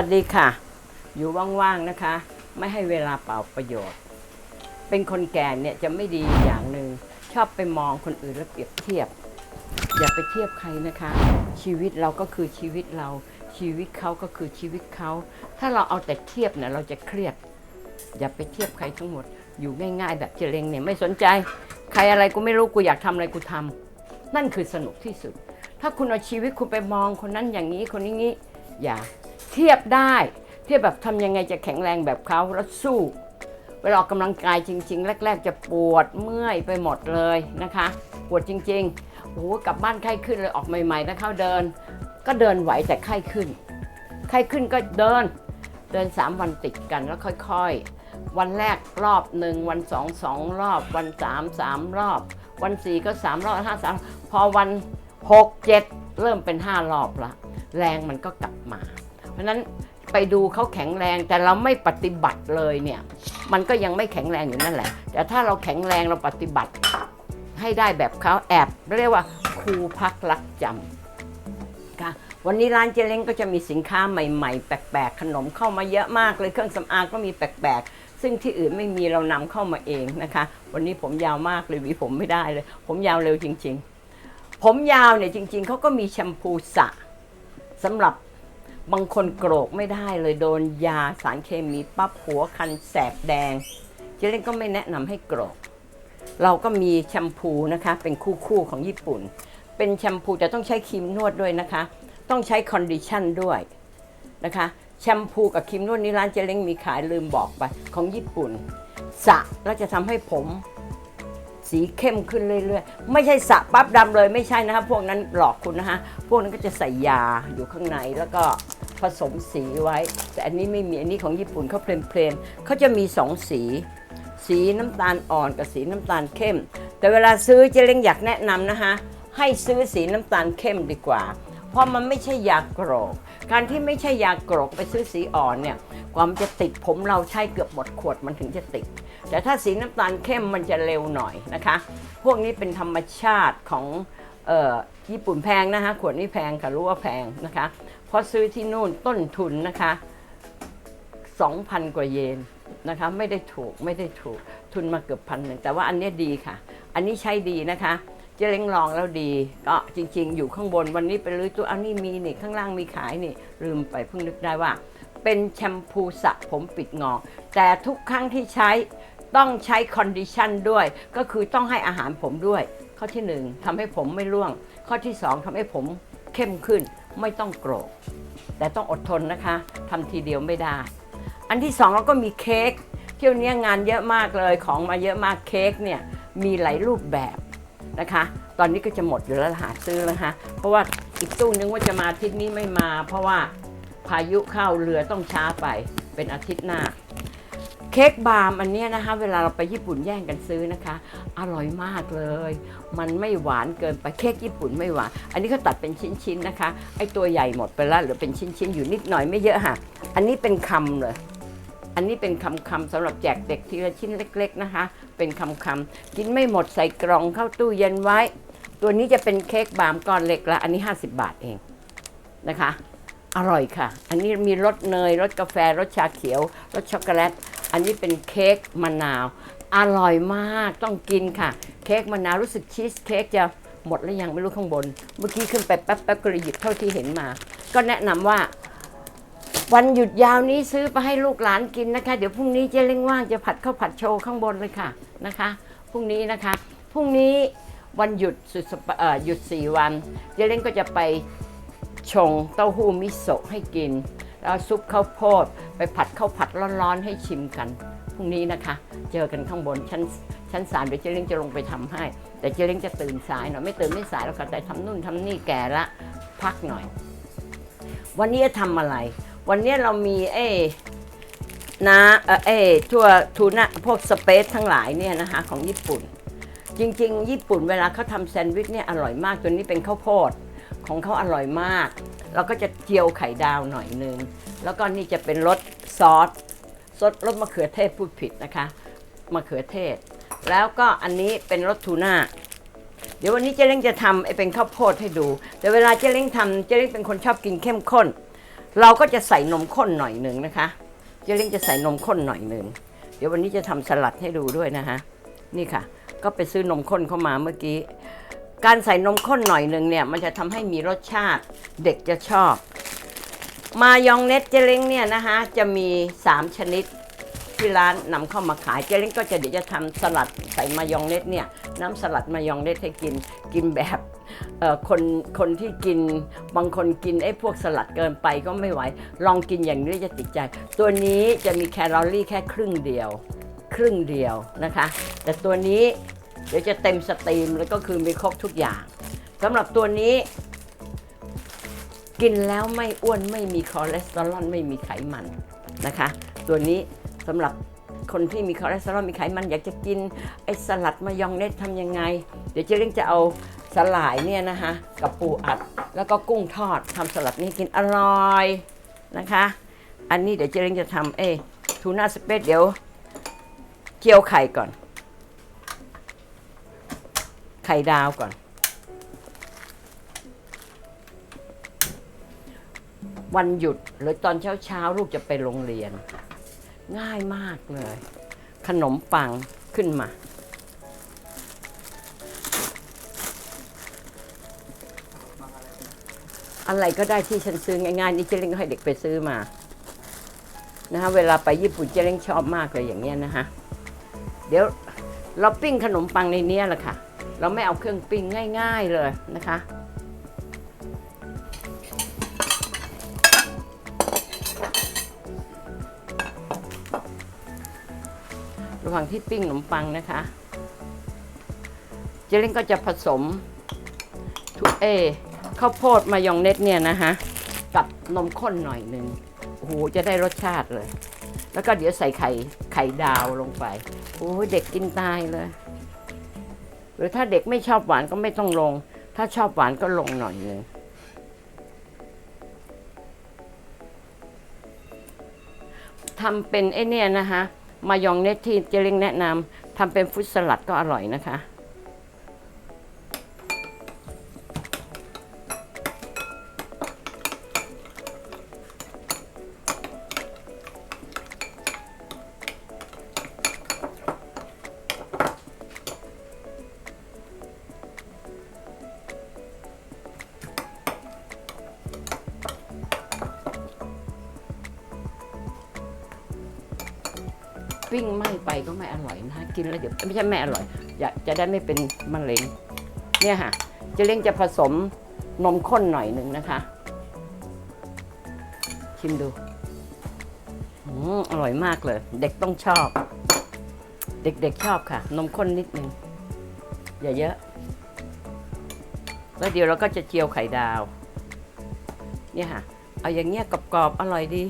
วัสดีค่ะ อยู่ว่างๆนะคะ ไม่ให้เวลาเปล่าประโยชน์ เป็นคนแก่เนี่ยจะไม่ดีอย่างหนึ่งชอบไปมองคนอื่นแล้วเปรียบเทียบ อย่าไปเทียบใครนะคะ ชีวิตเราก็คือชีวิตเรา ชีวิตเขาก็คือชีวิตเขา ถ้าเราเอาแต่เทียบเนี่ยเราจะเครียด อย่าไปเทียบใครทั้งหมด อยู่ง่าย ๆ แบบเจริงเนี่ยไม่สนใจ ใครอะไรกูไม่รู้กูอยากทำอะไรกูทำนั่นคือสนุกที่สุด ถ้าคุณเอาชีวิตคุณไปมองคนนั้นอย่างนี้คนนี้อย่า ทียบได้เทียบแบบทำยังไงจะแข็งแรงแบบเขาแล้วสู้เวลาออกกำลังกายจริง ๆ แรก ๆ จะปวดเมื่อยไปหมดเลยนะคะ ปวดจริงๆโอ้โหกลับบ้านไข้ขึ้นเลยออกใหม่ๆนะคะเดิน ก็เดินไหวแต่ไข้ขึ้น ไข้ขึ้นก็เดิน เดิน 3 วันติดกันแล้วค่อยๆ วันแรกรอบหนึ่งวันสองสองรอบ วันสามสามรอบ วันสี่ก็สามรอบห้าสามพอวันหกเจ็ดเริ่มเป็นห้ารอบละแรงมันก็กลับ ราะฉะนั้นไปดูเขาแข็งแรงแต่เราไม่ปฏิบัติเลยเนี่ยมันก็ยังไม่แข็งแรงอยู่นั่นแหละ แต่ถ้าเราแข็งแรงเราปฏิบัติให้ได้แบบเขาแอบเรียกว่าครูพักรักจำค่ะวันนี้ร้านเจเล้งก็จะมีสินค้าใหม่ๆ แปลกๆ ขนมเข้ามาเยอะมากเลยเครื่องสำอางก็มีแปลกๆ ซึ่งที่อื่นไม่มีเรานำเข้ามาเองนะคะ วันนี้ผมยาวมากเลยหวีผมไม่ได้เลย ผมยาวเร็วจริง ๆ ผมยาวเนี่ยจริง ๆเขาก็มีแชมพูสระสำหรับ บางคนโกรกไม่ได้เลยโดนยาสารเคมีปั๊บหัวคันแสบแดงเจเล้งก็ไม่แนะนำให้โกรกเราก็มีแชมพูนะคะ เป็นคู่ๆของญี่ปุ่น เป็นแชมพูแต่ต้องใช้ครีมนวดด้วยนะคะ ต้องใช้คอนดิชันด้วยนะคะแชมพูกับครีมนวดนี้ร้านเจเล้งมีขายลืมบอกไปของญี่ปุ่นสระแล้วจะทำให้ผมสีเข้มขึ้นเรื่อยๆ ไม่ใช่สระปั๊บดำเลยไม่ใช่นะคะพวกนั้นหลอกคุณนะคะพวกนั้นก็จะใส่ยาอยู่ข้างในแล้วก็ ผสมสีไว้ แต่อันนี้ไม่มีอันนี้ของญี่ปุ่นเขาเพลนๆเขาจะมีสองสี สีน้ำตาลอ่อนกับสีน้ำตาลเข้ม แต่เวลาซื้อเจเล้งอยากแนะนำนะคะให้ซื้อสีน้ำตาลเข้มดีกว่า เพราะมันไม่ใช่ยากรอกการที่ไม่ใช่ยากรอกไปซื้อสีอ่อนเนี่ยความจะติดผมเราใช้เกือบหมดขวดมันถึงจะติด แต่ถ้าสีน้ำตาลเข้มมันจะเร็วหน่อยนะคะ พวกนี้เป็นธรรมชาติของออญี่ปุ่นแพงนะคะขวดนี้แพงค่ะรู้ว่าแพงนะคะ เพราะซื้อที่นู่นต้นทุนนะคะ 2,000 กว่าเยนนะคะ ไม่ได้ถูกไม่ได้ถูกทุนมาเกือบพันหนึ่งแต่ว่าอันนี้ดีค่ะ อันนี้ใช้ดีนะคะเจเล้งลองแล้วดี ก็จริง ๆ อยู่ข้างบนวันนี้ไปรื้อตัวอันนี้มีนี่ข้างล่างมีขายนี่ ลืมไปเพิ่งนึกได้ว่า เป็นแชมพูสระผมปิดงอก แต่ทุกครั้งที่ใช้ต้องใช้คอนดิชันด้วย ก็คือต้องให้อาหารผมด้วย ข้อที่หนึ่งทำให้ผมไม่ร่วง ข้อที่สองทำให้ผมเข้มขึ้นไม่ต้องโกรกแต่ต้องอดทนนะคะทำทีเดียวไม่ได้ อันที่สองเราก็มีเค้กเที่ยวนี้งานเยอะมากเลยของมาเยอะมากเค้กเนี่ยมีหลายรูปแบบนะคะ ตอนนี้ก็จะหมดอยู่แล้วหาซื้อแล้วนะคะ เพราะว่าอีกตู้นึงว่าจะมาอาทิตย์นี้ไม่มา เพราะว่าพายุเข้าเรือต้องช้าไปเป็นอาทิตย์หน้า ค้กบาร์มอันนี้นะคะ เวลาเราไปญี่ปุ่นแย่งกันซื้อนะคะ อร่อยมากเลย มันไม่หวานเกินไปเค้กญี่ปุ่นไม่หวาน อันนี้เขาตัดเป็นชิ้นๆนะคะ ไอตัวใหญ่หมดไปแล้วเหลือเป็นชิ้นๆอยู่นิดหน่อยไม่เยอะค่ะ อันนี้เป็นคำเลยอันนี้เป็นคำคำสำหรับแจกเด็กทีละชิ้นเล็ก ๆนะคะ เป็นคำคำกินไม่หมดใส่กล่องเข้าตู้เย็นไว้ ตัวนี้จะเป็นเค้กบาร์มก้อนเล็กละอันนี้ 50 บาทเองนะคะ อร่อยค่ะ อันนี้มีรสเนยรสกาแฟรสชาเขียวรสช็อกโกแลต อันนี้เป็นเค้กมะนาว อร่อยมากต้องกินค่ะ เค้กมะนาวรู้สึกชีสเค้กจะหมดแล้วยังไม่รู้ข้างบน เมื่อกี้ขึ้นไปแป๊บๆก็เลยหยิบเท่าที่เห็นมา ก็แนะนำว่า วันหยุดยาวนี้ซื้อไปให้ลูกหลานกินนะคะ เดี๋ยวพรุ่งนี้เจ๊เล้งว่างจะผัดข้าวผัดโชว์ข้างบนเลยค่ะนะคะพรุ่งนี้นะคะพรุ่งนี้วันหยุดสุดสัปเอ่อหยุด4วันเจ๊เล้งก็จะไปชงเต้าหู้มิโซะให้กิน แล้วซุปข้าวโพด ไปผัดข้าวผัดร้อนๆให้ชิมกันพรุ่งนี้นะคะ เจอกันข้างบนชั้นชั้นสามเดี๋ยวเจ๊เล้งจะลงไปทำให้ แต่เจ๊เล้งจะตื่นสายหน่อยไม่ตื่นไม่สายแล้วค่ะแต่ทำนู่นทำนี่แก่ละพักหน่อย วันนี้จะทำอะไร วันนี้เรามีเอ้นะเออเอ้ทั่วทูน่าพวกสเปซทั้งหลายเนี่ยนะคะของญี่ปุ่น จริง ๆ ญี่ปุ่นเวลาเขาทำแซนด์วิชเนี่ยอร่อยมากตัวนี้เป็นข้าวโพดของเขาอร่อยมาก เราก็จะเจียวไข่ดาวหน่อยนึง แล้วก็นี่จะเป็นรสซอสซอสรสมะเขือเทศพูดผิดนะคะมะเขือเทศ แล้วก็อันนี้เป็นรสทูน่าเดี๋ยววันนี้เจ๊เล้งจะทำไอเป็นข้าวโพดให้ดู แต่เวลาเจ๊เล้งทำเจ๊เล้งเป็นคนชอบกินเข้มข้น เราก็จะใส่นมข้นหน่อยหนึ่งนะคะ เจเล้งจะใส่นมข้นหน่อยหนึ่งเดี๋ยววันนี้จะทำสลัดให้ดูด้วยนะคะนี่ค่ะ ก็ไปซื้อนมข้นเข้ามาเมื่อกี้ การใส่นมข้นหน่อยหนึ่งเนี่ย มันจะทำให้มีรสชาติเด็กจะชอบ มายองเนสเจเล้งเนี่ยนะคะจะมี 3 ชนิดที่ร้านนำเข้ามาขายเจเล้งก็จะเดี๋ยวจะทำสลัดใส่มายองเนสเนี่ยน้ำสลัดมายองเนสให้กินกินแบบคนคนที่กินบางคนกินไอ้พวกสลัดเกินไปก็ไม่ไหว ลองกินอย่างนี้จะติดใจ ตัวนี้จะมีแคลอรี่แค่ครึ่งเดียว ครึ่งเดียวนะคะ แต่ตัวนี้ เดี๋ยวจะเต็มสตรีมแล้วก็คือมีครบทุกอย่างสำหรับตัวนี้ กินแล้วไม่อ้วนไม่มีคอเลสเตอรอลไม่มีไขมันนะคะ ตัวนี้สำหรับคนที่มีคอเลสเตอรอลมีไขมันอยากจะกินไอ้สลัดมายองเนสทำยังไง เดี๋ยวเจเล้งจะเอาสลายเนี่ยนะคะกับปูอัด แล้วก็กุ้งทอดทำสลัดนี้กินอร่อยนะคะ อันนี้เดี๋ยวเจเล้งจะทำเอ้ทูน่าสเปซเดี๋ยวเจียวไข่ก่อน ไข่ดาวก่อน วันหยุดหรือตอนเช้าเช้าลูกจะไปโรงเรียน ง่ายมากเลย ขนมปังขึ้นมาอะไรก็ได้ที่ฉันซื้อง่ายๆนี่เจเล้งให้เด็กไปซื้อมานะคะเวลาไปญี่ปุ่นเจเล้งชอบมากเลยอย่างเงี้ยนะคะเดี๋ยวเราปิ้งขนมปังในเนี้ยแหละค่ะ เราไม่เอาเครื่องปิ้งง่าย ๆเลยนะคะ ระหว่างที่ปิ้งขนมปังนะคะ เจล้งก็จะผสมทุเอข้าวโพดมายองเนสเนี่ยนะคะกับนมข้นหน่อยหนึ่งโอ้โหจะได้รสชาติเลย แล้วก็เดี๋ยวใส่ไข่ไข่ดาวลงไป โอ้เด็กกินตายเลย หรือถ้าเด็กไม่ชอบหวานก็ไม่ต้องลง ถ้าชอบหวานก็ลงหน่อยหนึงทำเป็นไอเนี่ยนะคะ มายองเนสที่เจเล้งแนะนำทำเป็นฟรุตสลัดก็อร่อยนะคะ ไม่ใช่ไม่อร่อย อยากจะได้ไม่เป็นมะเร็ง เนี่ยค่ะเจเล้งจะผสมนมข้นหน่อยหนึ่งนะคะ ชิมดูอืมอร่อยมากเลย เด็กต้องชอบ เด็กๆชอบค่ะ นมข้นนิดนึงอย่าเยอะ แล้วเดี๋ยวเราก็จะเจียวไข่ดาว เนี่ยค่ะ เอาอย่างเงี้ยกรอบๆอร่อยดี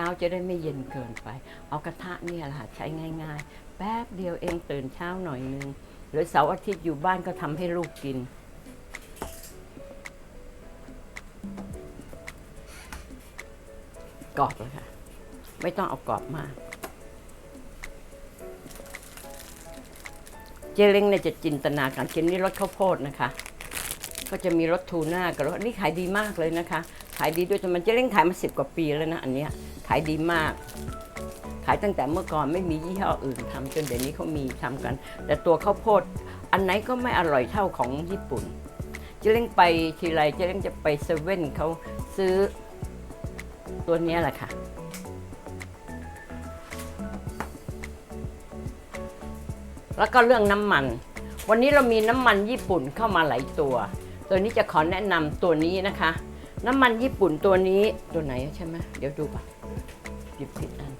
ช้าเช้าจะได้ไม่เย็นเกินไป เอากระทะเนี่ยแหละใช้ง่าย ๆ แป๊บเดียวเองตื่นเช้าหน่อยนึงหรือเสาร์อาทิตย์อยู่บ้านก็ทำให้ลูกกิน กรอบเลยค่ะ ไม่ต้องเอากรอบมาก เจเล้งเนี่ยจะจินตนาการกินนี่รสข้าวโพดนะคะ ก็จะมีรสทูน่ากับรสนี่ขายดีมากเลยนะคะายดีด้วยจนมันเจะเล่งขายมาสิบกว่าปีแล้วนะอันเนี้ยขายดีมาก ขายตั้งแต่เมื่อก่อนไม่มียี่ห้ออื่นทำจนเดี๋ยวนี้เขามีทำกัน แต่ตัวข้าวโพดอันไหนก็ไม่อร่อยเท่าของญี่ปุ่นเจเล้งไปทีไรเจเล้งจะไปเซเว่นเขาซื้อตัวเนี้ยแหละค่ะแล้วก็เรื่องน้ำมัน วันนี้เรามีน้ำมันญี่ปุ่นเข้ามาหลายตัว ตัวนี้จะขอแนะนำตัวนี้นะคะ น้ำมันญี่ปุ่นตัวนี้ตัวไหนใช่ไหมเดี๋ยวดูป่ะหยิบผิดอัน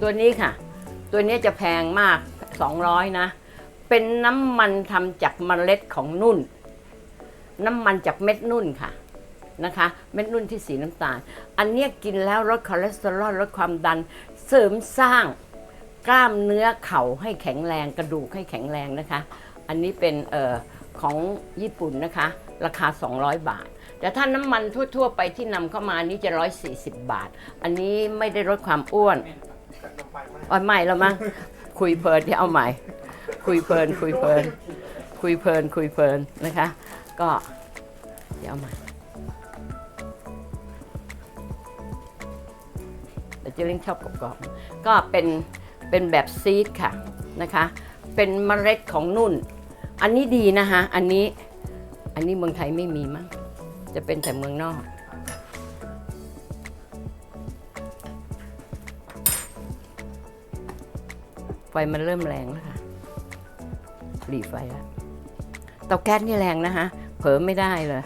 ตัวนี้ค่ะ ตัวนี้จะแพงมาก 200 นะ เป็นน้ำมันทำจากเมล็ดของนุ่น น้ำมันจากเม็ดนุ่นค่ะนะคะ เม็ดนุ่นที่สีน้ำตาล อันนี้กินแล้วลดคอเลสเตอรอลลดความดันเสริมสร้างกล้ามเนื้อเข่าให้แข็งแรงกระดูกให้แข็งแรงนะคะ อันนี้เป็นออของญี่ปุ่นนะคะ ราคา 200 บาท แต่ถ้าน้ำมันทั่ว ๆ ไปที่นำเข้ามานนี้จะ 140 บาท อันนี้ไม่ได้ลดความอ้วนอ๋อไม่แล้วมั้งคุยเพลินที่เอาใหม่ คุยเพลิน คุยเพลิน คุยเพลิน คุยเพลินนะคะ ก็เดี๋ยวเอามาแต่เจเล้งชอบกรอบๆก็เป็นเป็นแบบซีดค่ะนะคะ เป็นเมล็ดของนุ่น อันนี้ดีนะคะอันนี้อันนี้เมืองไทยไม่มีมั้ง จะเป็นแต่เมืองนอก ไฟมันเริ่มแรงแล้วค่ะหลีไฟแล้วเตาแก๊สนี่แรงนะคะเผลอไม่ได้เลย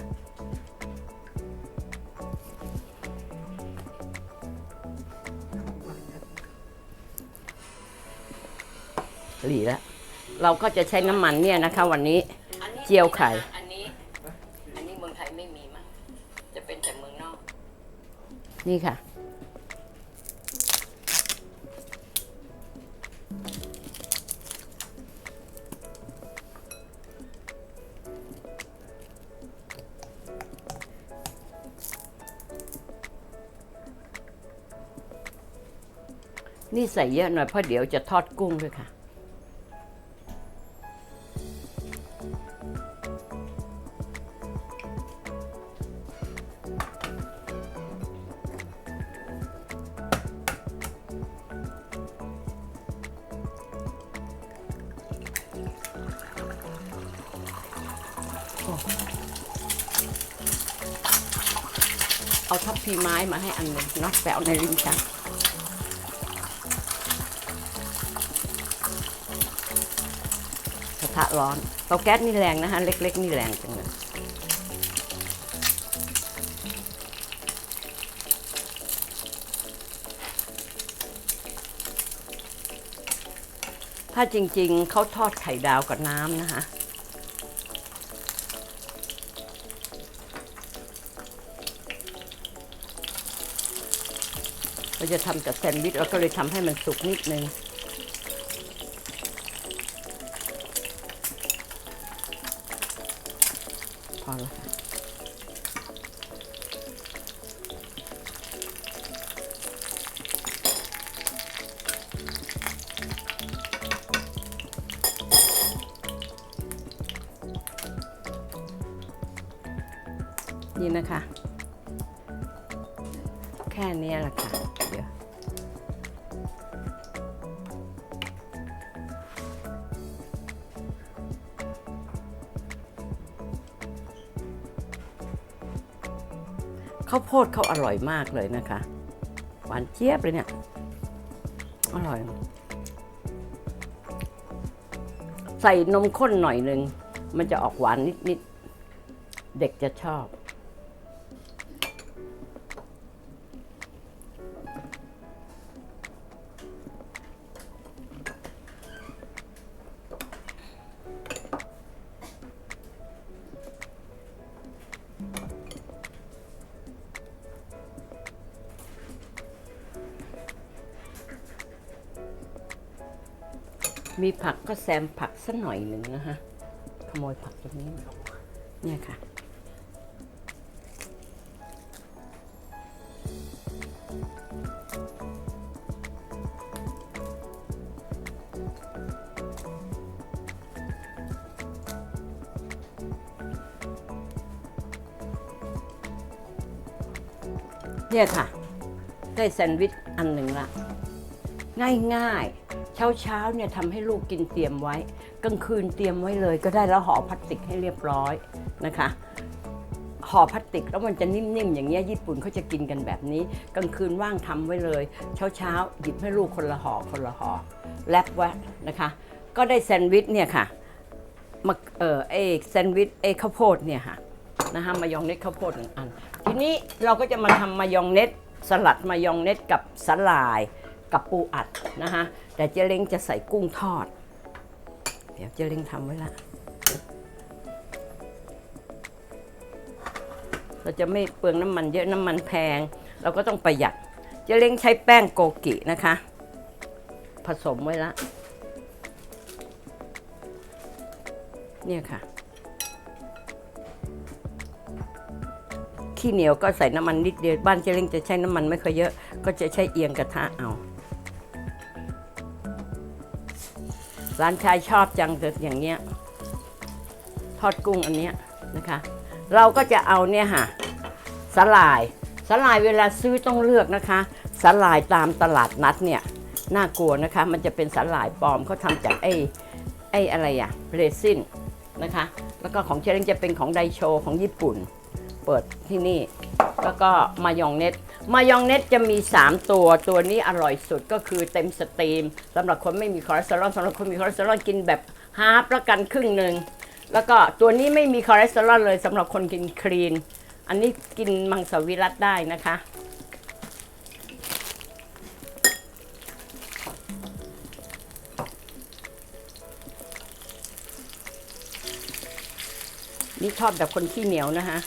หลีแล้วเราก็จะใช้น้ำมันเนี่ยนะคะ วันนี้เจียวไข่ อันนี้ อันนี้เมืองไทยไม่มีมั้งจะเป็นแต่เมืองนอก นี่ค่ะ นี่ใส่เยอะหน่อยเพราะเดี๋ยวจะทอดกุ้งด้วยค่ะีไม้มาให้อันหนึ่งเนาะแปะเอาในลิ้นชักกระทะร้อนเตาแก๊สนี่แรงนะคะเล็ก ๆ นี่แรงจังเลยถ้าจริงๆเขาทอดไข่ดาวกับน้ำนะคะ เราจะทำกับแซนด์วิชเราก็เลยทำให้มันสุกนิดนึงพอแล้วนี่นะคะ โพดเขาอร่อยมากเลยนะคะ หวานเจี๊ยบเลยเนี่ย อร่อย ใส่นมข้นหน่อยหนึ่ง มันจะออกหวานนิดๆ เด็กจะชอบ มีผักก็แซมผักสักหน่อยหนึ่งนะคะขโมยผักตรงนี้เนี่ยค่ะ เนี่ยค่ะ ได้แซนด์วิชอันหนึ่งละ ง่ายๆ เช้าเช้าเนี่ยทำให้ลูกกินเตรียมไว้ กลางคืนเตรียมไว้เลยก็ได้แล้วห่อพลาสติกให้เรียบร้อยนะคะห่อพลาสติกแล้วมันจะนิ่มๆอย่างเงี้ยญี่ปุ่นเขาจะกินกันแบบนี้ กลางคืนว่างทำไว้เลยเช้าเช้าๆหยิบให้ลูกคนละห่อคนละห่อแรปไว้นะคะ ก็ได้แซนด์วิชเนี่ยค่ะมาเออไอแซนด์วิชไอข้าวโพดเนี่ยค่ะนะคะมายองเนสข้าวโพดหนึ่งอัน ทีนี้เราก็จะมาทำมายองเนสสลัดมายองเนสกับสลาย กับปูอัดนะคะแต่เจเล้งจะใส่กุ้งทอด เดี๋ยวเจเล้งทำไว้ละเราจะไม่เปลืองน้ำมันเยอะน้ำมันแพง เราก็ต้องประหยัดเจเล้งใช้แป้งโกกินะคะ ผสมไว้ละเนี่ยค่ะขี้เหนียวก็ใส่น้ำมันนิดเดียวบ้านเจเล้งจะใช้น้ำมันไม่ค่อยเยอะ ก็จะใช้เอียงกระทะเอา ร้านชายชอบจังแต่อย่างเงี้ยทอดกุ้งอันเนี้ยนะคะ เราก็จะเอาเนี่ยค่ะสลายสลายเวลาซื้อต้องเลือกนะคะสลายตามตลาดนัดเนี่ยน่ากลัวนะคะ มันจะเป็นสลายปลอมเขาทำจากไอ้ไอ้อะไรอะเรซินนะคะ แล้วก็ของเชลงจะเป็นของไดโชของญี่ปุ่น เปิดที่นี่ แล้วก็มายองเนส มายองเนสจะมี 3 ตัว ตัวนี้อร่อยสุดก็คือเต็มสตรีมสำหรับคนไม่มีคอเลสเตอรอลสำหรับคนมีคอเลสเตอรอลกินแบบฮาร์ปละกันครึ่งหนึ่งแล้วก็ตัวนี้ไม่มีคอเลสเตอรอลเลยสำหรับคนกินคลีน อันนี้กินมังสวิรัตได้นะคะนี่ชอบแบบคนขี้เหนียวนะคะ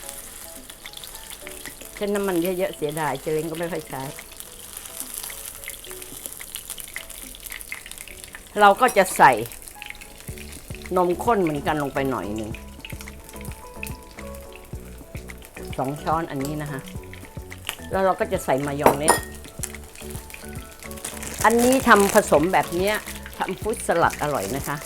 ช่นน้ำมันเยอะๆเสียดายเจเล้งก็ไม่ค่อยใช้ เราก็จะใส่นมข้นเหมือนกันลงไปหน่อยหนึ่งสองช้อนอันนี้นะคะ แล้วเราก็จะใส่มายองเนสอันนี้ทำผสมแบบเนี้ยทำฟุตสลัดอร่อยนะคะ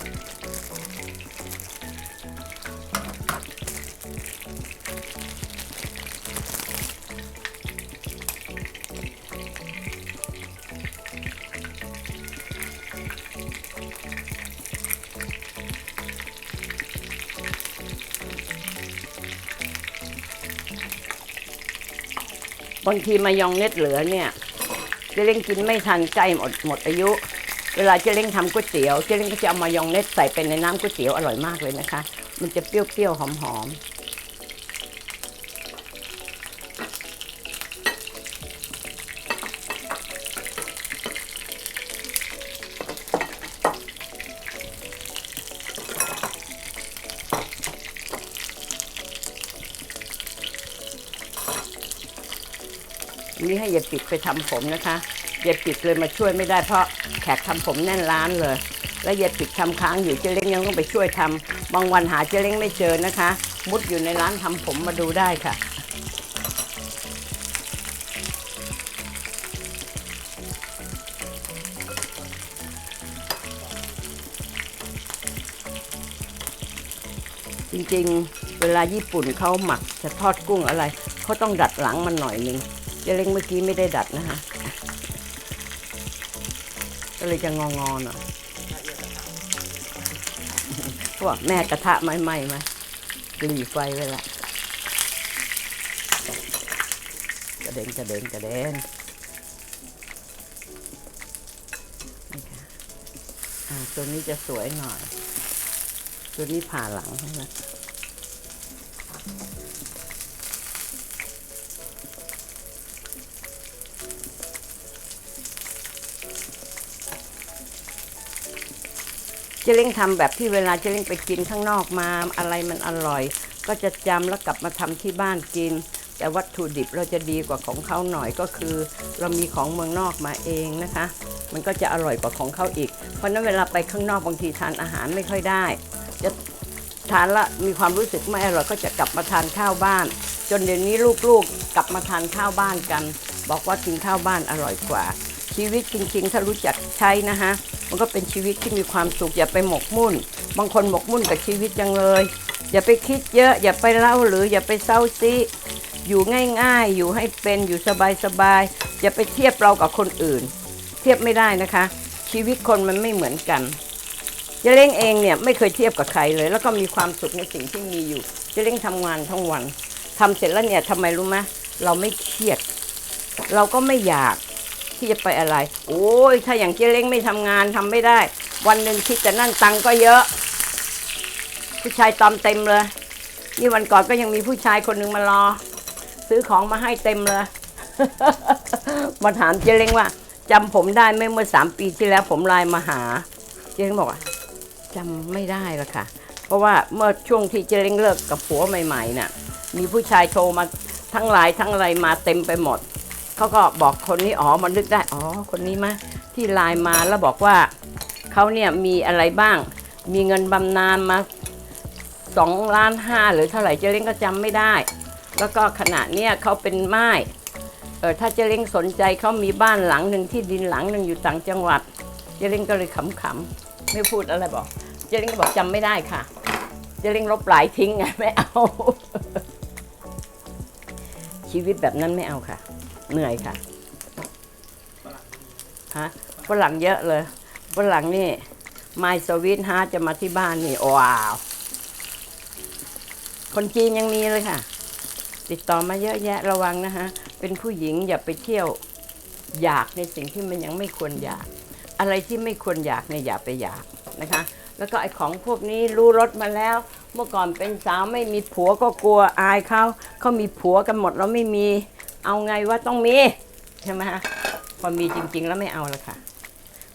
บางทีมายองเนตเหลือเนี่ยเจเล้งกินไม่ทันใกล้หมดหมดอายุ เวลาเจเล้งทำก๋วยเตี๋ยวเจเล้งก็จะเอามายองเนตใส่ไปในน้ำก๋วยเตี๋ยวอร่อยมากเลยนะคะ มันจะเปรี้ยวๆหอมๆ นี้ให้ยายปิดไปทำผมนะคะยายปิดเลยมาช่วยไม่ได้เพราะแขกทำผมแน่นร้านเลย แล้วยายปิดทำค้างอยู่เจเล้งยังต้องไปช่วยทำบางวันหาเจเล้งไม่เจอนะคะ มุดอยู่ในร้านทำผมมาดูได้ค่ะจริงๆ เวลาญี่ปุ่นเขาหมักจะทอดกุ้งอะไรเขาต้องดัดหลังมันหน่อยหนึง เจเล้งเมื่อกี้ไม่ได้ดัดนะคะก็เลยจะงองอๆหน่อยพวกแม่กระทะไหม้ไหมไหมกลีไฟไว้ละกระเด็นกระเด็นกระเด็นตัวนี้จะสวยหน่อย ตัวนี้ผ่าหลังใช่ ไหมเล้งทำแบบที่เวลาเจเล้งไปกินข้างนอกมาอะไรมันอร่อย ก็จะจำแล้วกลับมาทำที่บ้านกิน แต่วัตถุดิบเราจะดีกว่าของเขาหน่อยก็คือ เรามีของเมืองนอกมาเองนะคะ มันก็จะอร่อยกว่าของเขาอีก เพราะนั้นเวลาไปข้างนอกบางทีทานอาหารไม่ค่อยได้ จะทานละมีความรู้สึกไม่อร่อยก็จะกลับมาทานข้าวบ้าน จนเดี๋ยวนี้ลูกๆกลับมาทานข้าวบ้านกัน บอกว่ากินข้าวบ้านอร่อยกว่า ชีวิตจริง ๆ ถ้ารู้จักใช้นะคะมันก็เป็นชีวิตที่มีความสุขอย่าไปหมกมุ่น บางคนหมกมุ่นกับชีวิตจังเลย อย่าไปคิดเยอะ อย่าไปเล่าหรืออย่าไปเศร้าซีอยู่ง่ายๆ อยู่ให้เป็นอยู่สบายๆอย่าไปเทียบเรากับคนอื่น เทียบไม่ได้นะคะ ชีวิตคนมันไม่เหมือนกันเจเล้งเองเนี่ยไม่เคยเทียบกับใครเลย แล้วก็มีความสุขในสิ่งที่มีอยู่เจเล้งทำงานทั้งวันทำเสร็จแล้วเนี่ยทำไมรู้ไหมเราไม่เครียด เราก็ไม่อยาก ที่จะไปอะไร โอ้ยถ้าอย่างเจเล้งไม่ทำงานทำไม่ได้ วันหนึ่งคิดแต่นั่นตังก็เยอะ ผู้ชายตอมเต็มเลย นี่วันก่อนก็ยังมีผู้ชายคนหนึ่งมารอ ซื้อของมาให้เต็มเลยมาถามเจเล้งว่าจำผมได้ไหมเมื่อสามปีที่แล้วผมไลน์มาหา เจเล้งบอกว่าจำไม่ได้ละค่ะ เพราะว่าเมื่อช่วงที่เจเล้งเลิกกับผัวใหม่ๆน่ะ มีผู้ชายโทรมาทั้งไลน์ทั้งอะไรมาเต็มไปหมด เขาก็บอกคนนี้อ๋อมันนึกได้อ๋อคนนี้มะที่ไลน์มาแล้วบอกว่าเขาเนี่ยมีอะไรบ้าง มีเงินบำนาญมาสองล้านห้าหรือเท่าไหร่เจเล้งก็จำไม่ได้ แล้วก็ขณะเนี้ยเขาเป็นไม้เออถ้าเจเล้งสนใจเขามีบ้านหลังหนึ่งที่ดินหลังหนึ่งอยู่ต่างจังหวัด เจเล้งก็เลยขำๆไม่พูดอะไรบอก เจเล้งก็บอกจำไม่ได้ค่ะ เจเล้งลบหลายทิ้งไงไม่เอา ชีวิตแบบนั้นไม่เอาค่ะ เหนื่อยค่ะฮะฝรั่งเยอะเลยฝรั่งนี่ไมสวิตฮาจะมาที่บ้านนี่ว้าว คนจีนยังมีเลยค่ะ ติดต่อมาเยอะแยะระวังนะคะเป็นผู้หญิงอย่าไปเที่ยวอยากในสิ่งที่มันยังไม่ควรอยาก อะไรที่ไม่ควรอยากเนี่ยอย่าไปอยากนะคะ แล้วก็ไอ้ของพวกนี้รู้รสมาแล้ว เมื่อก่อนเป็นสาวไม่มีผัวก็กลัวอายเขาเขามีผัวกันหมดเราไม่มี เอาไงว่าต้องมีใช่ไหมฮะพอมีจริง ๆ แล้วไม่เอาละค่ะ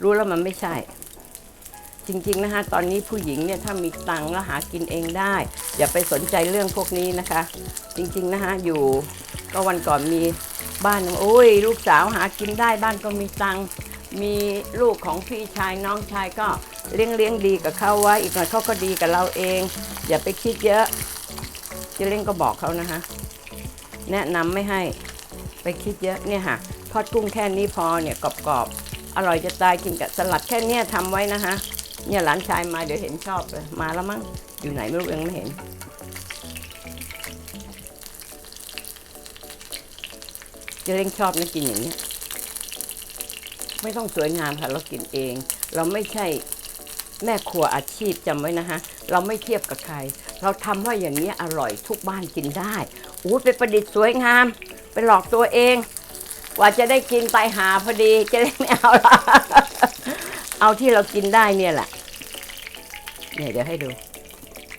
รู้แล้วมันไม่ใช่ จริง ๆ นะคะตอนนี้ผู้หญิงเนี่ยถ้ามีตังค์แล้วหากินเองได้ อย่าไปสนใจเรื่องพวกนี้นะคะ จริง ๆ นะคะอยู่ก็วันก่อนมีบ้านหนึ่งโอ้ย ลูกสาวหากินได้บ้านก็มีตังค์มีลูกของพี่ชายน้องชายก็เลี้ยงเลี้ยงดีกับเขาไว้ อีกหน่อยเขาก็ดีกับเราเอง อย่าไปคิดเยอะเจเล้งก็บอกเขานะคะแนะนำไม่ให้ ไปคิดเยอะเนี่ยค่ะทอดกุ้งแค่นี้พอเนี่ยกรอบๆอร่อยจะตายกินกับสลัดแค่เนี้ยทำไว้นะคะเนี่ยหลานชายมาเดี๋ยวเห็นชอบเลยมาแล้วมั้งอยู่ไหนไม่รู้ยังไม่เห็น จะเล้งชอบนะกินอย่างเนี้ยไม่ต้องสวยงามค่ะเรากินเอง เราไม่ใช่แม่ครัวอาชีพจำไว้นะคะเราไม่เทียบกับใคร เราทำว่าอย่างนี้อร่อยทุกบ้านกินได้อู้ไปประดิษฐ์สวยงาม ไปหลอกตัวเอง กว่าจะได้กินไปหาพอดีจะเล้ไม่เอาละเอาที่เรากินได้เนี่ยแหละเนี่ยเดี๋ยวให้ดู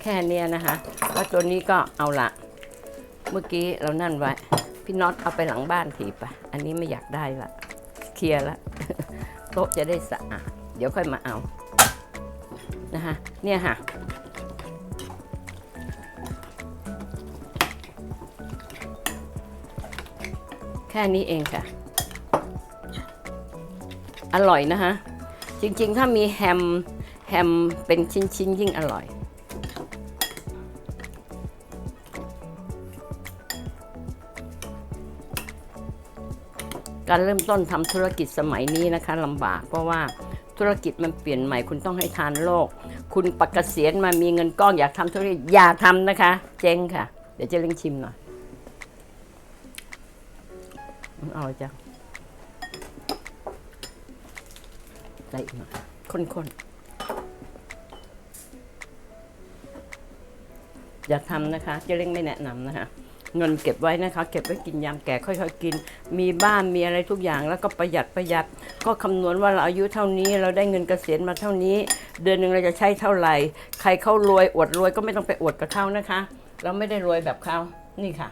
แค่เนี้ยนะคะแล้วตัวนี้ก็เอาละเมื่อกี้เรานั่นไว้ พี่น็อตเอาไปหลังบ้านถีไปอันนี้ไม่อยากได้ละเคลียร์ละโต๊ะจะได้สะอาดเดี๋ยวค่อยมาเอานะคะเนี่ยค่ะ แค่นี้เองค่ะ อร่อยนะคะ จริงๆ ถ้ามีแฮม แฮมเป็นชิ้นๆ ยิ่งอร่อย การเริ่มต้นทำธุรกิจสมัยนี้นะคะลำบากเพราะว่าธุรกิจมันเปลี่ยนใหม่คุณต้องให้ทานโลก คุณปักเกษียณมามีเงินก้อนอยากทำธุรกิจอย่าทำนะคะ เจ๊งค่ะ เดี๋ยวจะเล่งชิมหน่อย อืมอร่อยจังใส่อีกหน่อยข้นๆ อย่าทำนะคะเจ๊เล้งไม่แนะนำนะคะ เงินเก็บไว้นะคะ เก็บไว้กินยามแก่ค่อยๆกิน มีบ้านมีอะไรทุกอย่างแล้วก็ประหยัดประหยัด ก็คำนวณว่าเราอายุเท่านี้ เราได้เงินเกษียณมาเท่านี้ เดือนหนึ่งเราจะใช้เท่าไหร่ ใครเข้ารวยอวดรวยก็ไม่ต้องไปอวดกับเขานะคะ เราไม่ได้รวยแบบเขานี่ค่ะ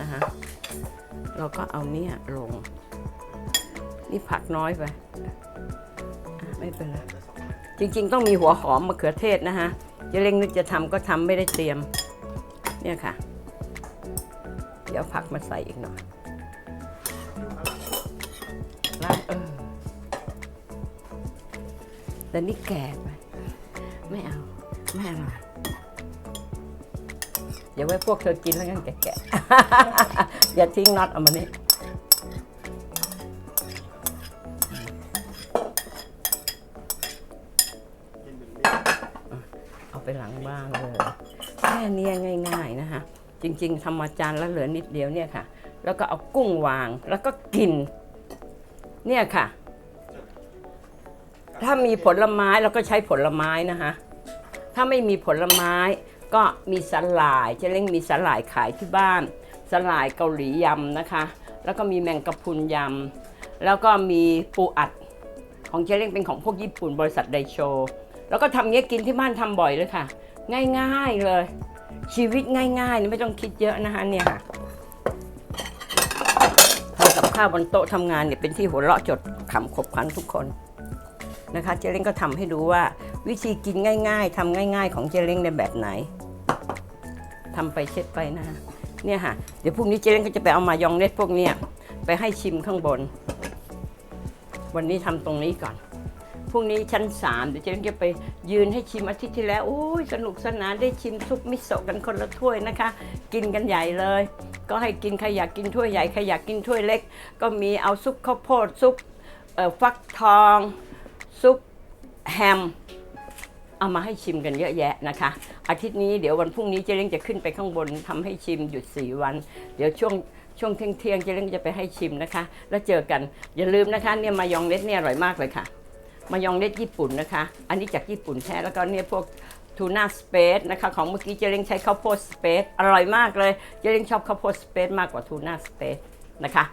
นะคะ เราก็เอาเนี่ยลง นี่ผักน้อยไปไม่เป็นไรจริงๆ ต้องมีหัวหอมมะเขือเทศนะคะจะเร่งนึกจะทำก็ทำไม่ได้เตรียม เนี่ยค่ะ เดี๋ยวผักมาใส่อีกหน่อยล้างเออแต่นี่แก่ไปไม่เอา ไม่อร่อย เดี๋ยวไว้พวกเธอกินแล้วกันแก่ๆอย่าทิ้งน็อตเอามานี่เอาไปหลังบ้านเลยแค่เนี้ยง่าย ๆนะคะจริง ๆทำมาจานแล้วเหลือนิดเดียวเนี่ยค่ะ แล้วก็เอากุ้งวางแล้วก็กิน เนี่ยค่ะ ถ้ามีผลไม้เราก็ใช้ผลไม้นะคะถ้าไม่มีผลไม้ ก็มีสลายเจเล้งมีสลายขายที่บ้านสลายเกาหลียำนะคะ แล้วก็มีแมงกะพรุนยำแล้วก็มีปูอัดของเจเล้งเป็นของพวกญี่ปุ่นบริษัทไดโช แล้วก็ทำเงี้ยกินที่บ้านทำบ่อยเลยค่ะ ง่ายๆเลย ชีวิตง่ายๆนี่ไม่ต้องคิดเยอะนะคะเนี่ยค่ะทำกับข้าวบนโต๊ะทำงานเนี่ยเป็นที่หัวเราะจดขำขบขันทุกคนนะคะเจเล้งก็ทำให้ดูว่าวิธีกินง่าย ๆทำง่าย ๆ ของเจเล้งในแบบไหน ทำไปเช็ดไปนะคะเนี่ยค่ะ เดี๋ยวพรุ่งนี้เจ๊เล้งก็จะไปเอามายองเนสพวกเนี้ยไปให้ชิมข้างบน วันนี้ทำตรงนี้ก่อนพรุ่งนี้ชั้นสามเดี๋ยวเจ๊นจะไปยืนให้ชิมอาทิตย์ที่แล้วโอ้ยสนุกสนานได้ชิมซุปมิโซะกันคนละถ้วยนะคะ กินกันใหญ่เลย ก็ให้กินใครอยากกินถ้วยใหญ่ใครอยากกินถ้วยเล็ก ก็มีเอาซุปข้าวโพดซุปฟักทอง ซุปแฮม เอามาให้ชิมกันเยอะแยะนะคะ อาทิตย์นี้เดี๋ยววันพรุ่งนี้เจเล้งจะขึ้นไปข้างบนทำให้ชิมหยุด4วัน เดี๋ยวช่วงช่วงเที่ยงเที่ยงเจเล้งจะไปให้ชิมนะคะ แล้วเจอกันอย่าลืมนะคะเนี่ยมายองเนสเนี่ยอร่อยมากเลยค่ะ มายองเนสญี่ปุ่นนะคะ อันนี้จากญี่ปุ่นแท้แล้วก็เนี่ยพวกทูน่าสเปซนะคะของเมื่อกี้เจเล้งใช้ข้าวโพดสเปซอร่อยมากเลยเจเล้งชอบข้าวโพดสเปซมากกว่าทูน่าสเปซนะคะ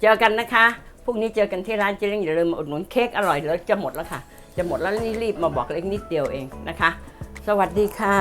เจอกันนะคะพรุ่งนี้เจอกันที่ร้านเจเล้งอย่าลืมมาอุดหนุนเค้กอร่อยแล้วจะหมดแล้วค่ะ จะหมดแล้วนี่รีบมาบอกเล็กนิดเดียวเองนะคะ สวัสดีค่ะ